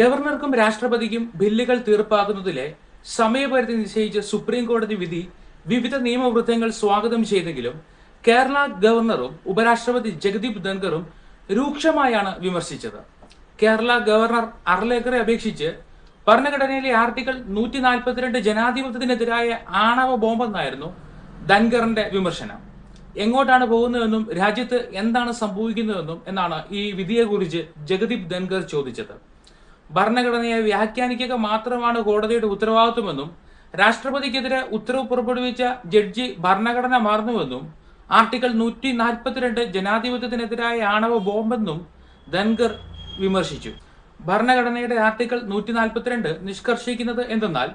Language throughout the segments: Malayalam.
ഗവർണർക്കും രാഷ്ട്രപതിക്കും ബില്ലുകൾ തീർപ്പാക്കുന്നതിലെ സമയപരിധി നിശ്ചയിച്ച സുപ്രീം കോടതി വിധി വിവിധ നിയമവൃത്തങ്ങൾ സ്വാഗതം ചെയ്തെങ്കിലും കേരള ഗവർണറും ഉപരാഷ്ട്രപതി ജഗദീപ് ധൻഖറും രൂക്ഷമായാണ് വിമർശിച്ചത്. കേരള ഗവർണർ അർലേക്കറെ അപേക്ഷിച്ച് ഭരണഘടനയിലെ ആർട്ടിക്കിൾ നൂറ്റി നാൽപ്പത്തിരണ്ട് ജനാധിപത്യത്തിനെതിരായ ആണവ ബോംബെന്നായിരുന്നു ധൻഖറിന്റെ വിമർശനം. എങ്ങോട്ടാണ് പോകുന്നതെന്നും രാജ്യത്ത് എന്താണ് സംഭവിക്കുന്നതെന്നും എന്നാണ് ഈ വിധിയെക്കുറിച്ച് ജഗദീപ് ധൻഖർ ചോദിച്ചത്. ഭരണഘടനയെ വ്യാഖ്യാനിക്കുക മാത്രമാണ് കോടതിയുടെ ഉത്തരവാദിത്വമെന്നും രാഷ്ട്രപതിക്കെതിരെ ഉത്തരവ് പുറപ്പെടുവിച്ച ജഡ്ജി ഭരണഘടന മാറുന്നുവെന്നും ആർട്ടിക്കിൾ നൂറ്റി നാൽപ്പത്തിരണ്ട് ജനാധിപത്യത്തിനെതിരായ ആണവ ബോംബെന്നും ധൻഗർ വിമർശിച്ചു. ഭരണഘടനയുടെ ആർട്ടിക്കിൾ നൂറ്റി നാൽപ്പത്തിരണ്ട് നിഷ്കർഷിക്കുന്നത് എന്തെന്നാൽ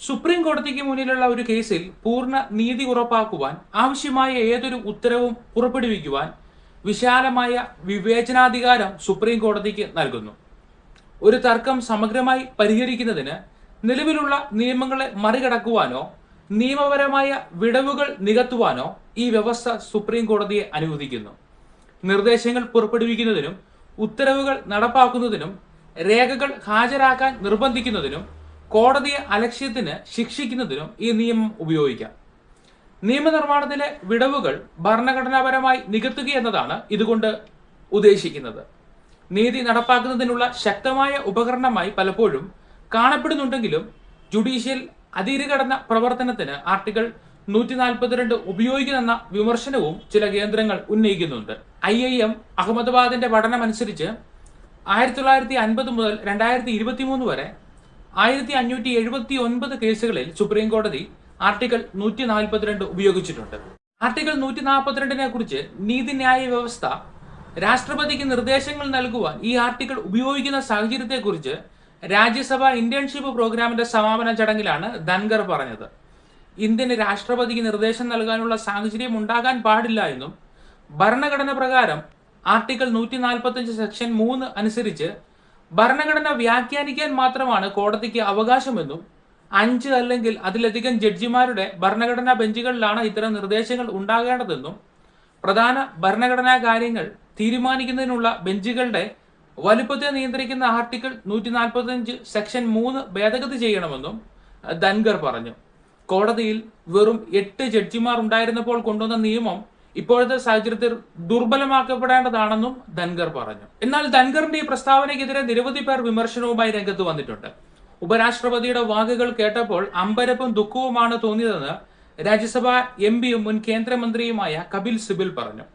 സുപ്രീം കോടതിക്ക് മുന്നിലുള്ള ഒരു കേസിൽ പൂർണ നീതി ഉറപ്പാക്കുവാൻ ആവശ്യമായ ഏതൊരു ഉത്തരവും പുറപ്പെടുവിക്കുവാൻ വിശാലമായ വിവേചനാധികാരം സുപ്രീം കോടതിക്ക് നൽകുന്നു. ഒരു തർക്കം സമഗ്രമായി പരിഹരിക്കുന്നതിന് നിലവിലുള്ള നിയമങ്ങളെ മറികടക്കുവാനോ നിയമപരമായ വിടവുകൾ നികത്തുവാനോ ഈ വ്യവസ്ഥ സുപ്രീം കോടതിയെ അനുവദിക്കുന്നു. നിർദ്ദേശങ്ങൾ പുറപ്പെടുവിക്കുന്നതിനും ഉത്തരവുകൾ നടപ്പാക്കുന്നതിനും രേഖകൾ ഹാജരാക്കാൻ നിർബന്ധിക്കുന്നതിനും കോടതിയെ അലക്ഷ്യത്തിന് ശിക്ഷിക്കുന്നതിനും ഈ നിയമം ഉപയോഗിക്കാം. നിയമനിർമ്മാണത്തിലെ വിടവുകൾ ഭരണഘടനാപരമായി നികത്തുക എന്നതാണ് ഇതുകൊണ്ട് ഉദ്ദേശിക്കുന്നത്. നീതി നടപ്പാക്കുന്നതിനുള്ള ശക്തമായ ഉപകരണമായി പലപ്പോഴും കാണപ്പെടുന്നുണ്ടെങ്കിലും ജുഡീഷ്യൽ അതിരുകടന്ന പ്രവർത്തനത്തിന് ആർട്ടിക്കിൾ നൂറ്റി നാൽപ്പത്തിരണ്ട് ഉപയോഗിക്കുന്നെന്ന വിമർശനവും ചില കേന്ദ്രങ്ങൾ ഉന്നയിക്കുന്നുണ്ട്. ഐ ഐ എം അഹമ്മദാബാദിന്റെ പഠനമനുസരിച്ച് ആയിരത്തി തൊള്ളായിരത്തി അൻപത് മുതൽ രണ്ടായിരത്തി ഇരുപത്തി മൂന്ന് വരെ ആയിരത്തി അഞ്ഞൂറ്റി എഴുപത്തി ഒൻപത് കേസുകളിൽ സുപ്രീം കോടതി ആർട്ടിക്കിൾ നൂറ്റി നാൽപ്പത്തിരണ്ട് ഉപയോഗിച്ചിട്ടുണ്ട്. ആർട്ടിക്കിൾ നൂറ്റി നാൽപ്പത്തിരണ്ടിനെ കുറിച്ച് നീതിന്യായ വ്യവസ്ഥ രാഷ്ട്രപതിക്ക് നിർദ്ദേശങ്ങൾ നൽകുവാൻ ഈ ആർട്ടിക്കിൾ ഉപയോഗിക്കുന്ന സാഹചര്യത്തെക്കുറിച്ച് രാജ്യസഭ ഇന്റേൺഷിപ്പ് പ്രോഗ്രാമിന്റെ സമാപന ചടങ്ങിലാണ് ധൻഗർ പറഞ്ഞത്. ഇന്ത്യന് രാഷ്ട്രപതിക്ക് നിർദ്ദേശം നൽകാനുള്ള സാഹചര്യം ഉണ്ടാകാൻ പാടില്ല എന്നും ഭരണഘടന പ്രകാരം ആർട്ടിക്കിൾ നൂറ്റി നാൽപ്പത്തഞ്ച് സെക്ഷൻ മൂന്ന് അനുസരിച്ച് ഭരണഘടന വ്യാഖ്യാനിക്കാൻ മാത്രമാണ് കോടതിക്ക് അവകാശമെന്നും അഞ്ച് അല്ലെങ്കിൽ അതിലധികം ജഡ്ജിമാരുടെ ഭരണഘടനാ ബെഞ്ചുകളിലാണ് ഇത്തരം നിർദ്ദേശങ്ങൾ ഉണ്ടാകേണ്ടതെന്നും പ്രധാന ഭരണഘടനാ കാര്യങ്ങൾ തീരുമാനിക്കുന്നതിനുള്ള ബെഞ്ചുകളുടെ വലുപ്പത്തെ നിയന്ത്രിക്കുന്ന ആർട്ടിക്കിൾ നൂറ്റി നാൽപ്പത്തഞ്ച് സെക്ഷൻ മൂന്ന് ഭേദഗതി ചെയ്യണമെന്നും ധൻഗർ പറഞ്ഞു. കോടതിയിൽ വെറും എട്ട് ജഡ്ജിമാർ ഉണ്ടായിരുന്നപ്പോൾ കൊണ്ടുവന്ന നിയമം ഇപ്പോഴത്തെ സാഹചര്യത്തിൽ ദുർബലമാക്കപ്പെടേണ്ടതാണെന്നും ധൻഗർ പറഞ്ഞു. എന്നാൽ ധൻഗറിന്റെ ഈ പ്രസ്താവനയ്ക്കെതിരെ നിരവധി പേർ വിമർശനവുമായി രംഗത്ത് വന്നിട്ടുണ്ട്. ഉപരാഷ്ട്രപതിയുടെ വാക്കുകൾ കേട്ടപ്പോൾ അമ്പരപ്പും ദുഃഖവുമാണ് തോന്നിയതെന്ന് രാജ്യസഭാ എം പിയും മുൻ കേന്ദ്രമന്ത്രിയുമായ കപിൽ സിബിൽ പറഞ്ഞു.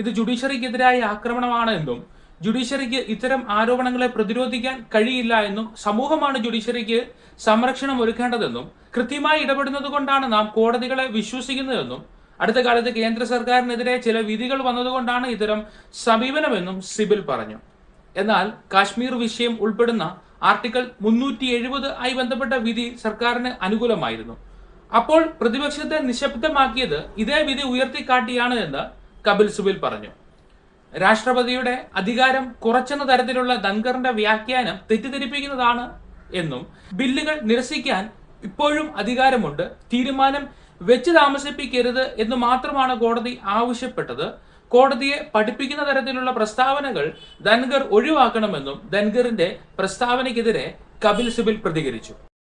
ഇത് ജുഡീഷ്യറിക്കെതിരായ ആക്രമണമാണ് എന്നും ജുഡീഷ്യറിക്ക് ഇത്തരം ആരോപണങ്ങളെ പ്രതിരോധിക്കാൻ കഴിയില്ല എന്നും സമൂഹമാണ് ജുഡീഷ്യറിക്ക് സംരക്ഷണം ഒരുക്കേണ്ടതെന്നും കൃത്യമായി ഇടപെടുന്നത് കൊണ്ടാണ് നാം കോടതികളെ വിശ്വസിക്കുന്നതെന്നും അടുത്ത കാലത്ത് കേന്ദ്ര സർക്കാരിനെതിരെ ചില വിധികൾ വന്നതുകൊണ്ടാണ് ഇത്തരം സമീപനമെന്നും സിബിൽ പറഞ്ഞു. എന്നാൽ കാശ്മീർ വിഷയം ഉൾപ്പെടുന്ന ആർട്ടിക്കിൾ മുന്നൂറ്റി എഴുപത് ആയി ബന്ധപ്പെട്ട വിധി സർക്കാരിന് അനുകൂലമായിരുന്നു. അപ്പോൾ പ്രതിപക്ഷത്തെ നിശബ്ദമാക്കിയത് ഇതേ വിധി ഉയർത്തിക്കാട്ടിയാണ് എന്ന് കപിൽ സുബിൽ പറഞ്ഞു. രാഷ്ട്രപതിയുടെ അധികാരം കുറച്ചെന്ന തരത്തിലുള്ള ധൻഖറിന്റെ വ്യാഖ്യാനം തെറ്റിദ്ധരിപ്പിക്കുന്നതാണ് എന്നും ബില്ലുകൾ നിരസിക്കാൻ ഇപ്പോഴും അധികാരമുണ്ട് തീരുമാനം വെച്ച് താമസിപ്പിക്കരുത് എന്ന് മാത്രമാണ് കോടതി ആവശ്യപ്പെട്ടത്. കോടതിയെ പഠിപ്പിക്കുന്ന തരത്തിലുള്ള പ്രസ്താവനകൾ ധൻഖർ ഒഴിവാക്കണമെന്നും ധൻഖറിന്റെ പ്രസ്താവനയ്ക്കെതിരെ കപിൽ സിബിൽ പ്രതികരിച്ചു.